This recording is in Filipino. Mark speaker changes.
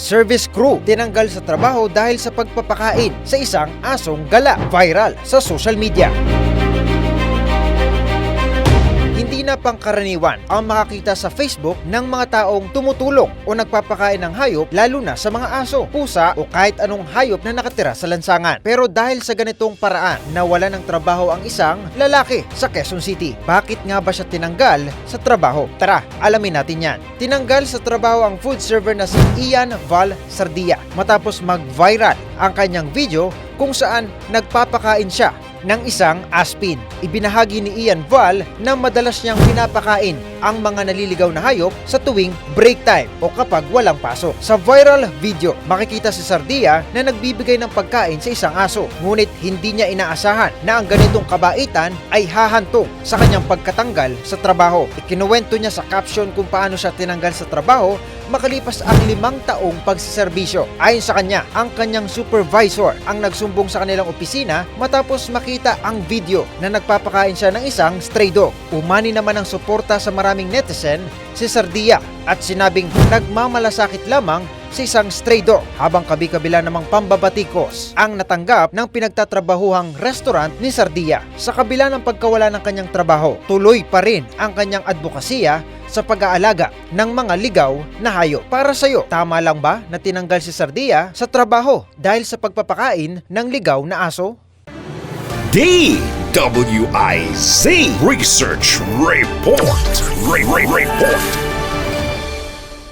Speaker 1: service crew tinanggal sa trabaho dahil sa pagpapakain sa isang asong gala. Viral sa social media. Pangkaraniwan ang makakita sa Facebook ng mga taong tumutulong o nagpapakain ng hayop lalo na sa mga aso, pusa o kahit anong hayop na nakatira sa lansangan. Pero dahil sa ganitong paraan, nawala ng trabaho ang isang lalaki sa Quezon City. Bakit nga ba siya tinanggal sa trabaho? Tara, alamin natin yan. Tinanggal sa trabaho ang food server na si Ian Val Sardia matapos mag-viral ang kanyang video kung saan nagpapakain siya ng isang aspin. Ibinahagi ni Ian Val na madalas niyang pinapakain ang mga naliligaw na hayop sa tuwing break time o kapag walang pasok. Sa viral video, makikita si Sardia na nagbibigay ng pagkain sa isang aso. Ngunit hindi niya inaasahan na ang ganitong kabaitan ay hahantong sa kanyang pagkatanggal sa trabaho. Ikinuwento niya sa caption kung paano siya tinanggal sa trabaho makalipas ang limang taong pagsiservisyo. Ayon sa kanya, ang kanyang supervisor ang nagsumbong sa kanilang opisina matapos makita ang video na nagpapakain siya ng isang stray dog. Umani naman ang suporta sa maraming netizen si Sardia at sinabing nagmamalasakit lamang sa isang stray dog habang kabi-kabila namang pambabatikos ang natanggap ng pinagtatrabahuhang restaurant ni Sardia. Sa kabila ng pagkawala ng kanyang trabaho, tuloy pa rin ang kanyang advokasya sa pag-aalaga ng mga ligaw na hayop. Para sa'yo, tama lang ba na tinanggal si Sardia sa trabaho dahil sa pagpapakain ng ligaw na aso?
Speaker 2: DWIZ Research Report. Re- Re- Report.